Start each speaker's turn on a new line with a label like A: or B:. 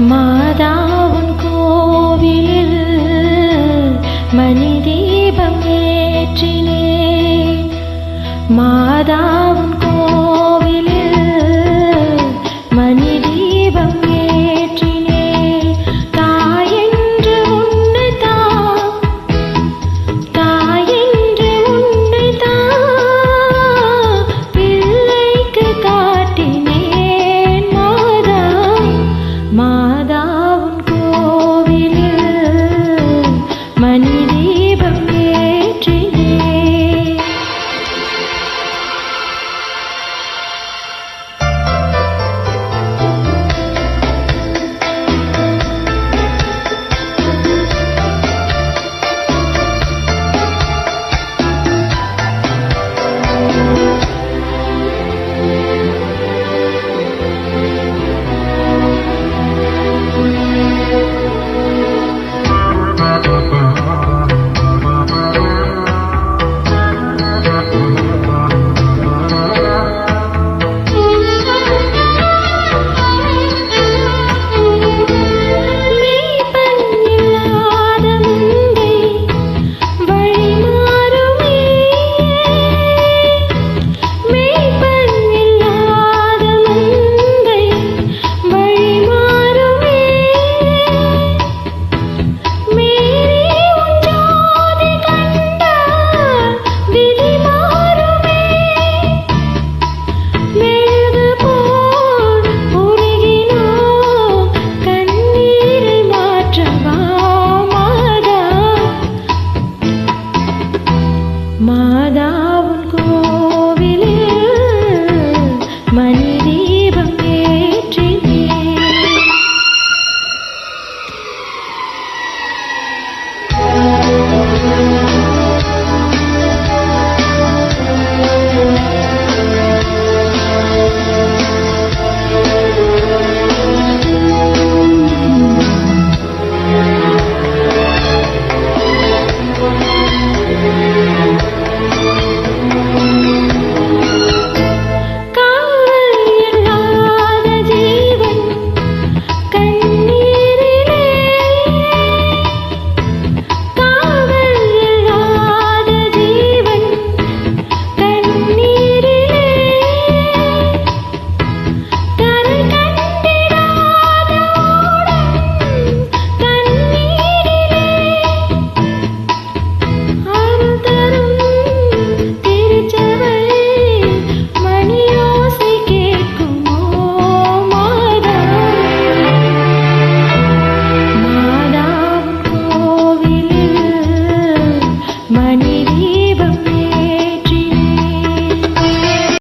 A: மாதாவுன் கோவிலில் மணி தீபம் ஏற்றினே. மாதா மாதா Mada.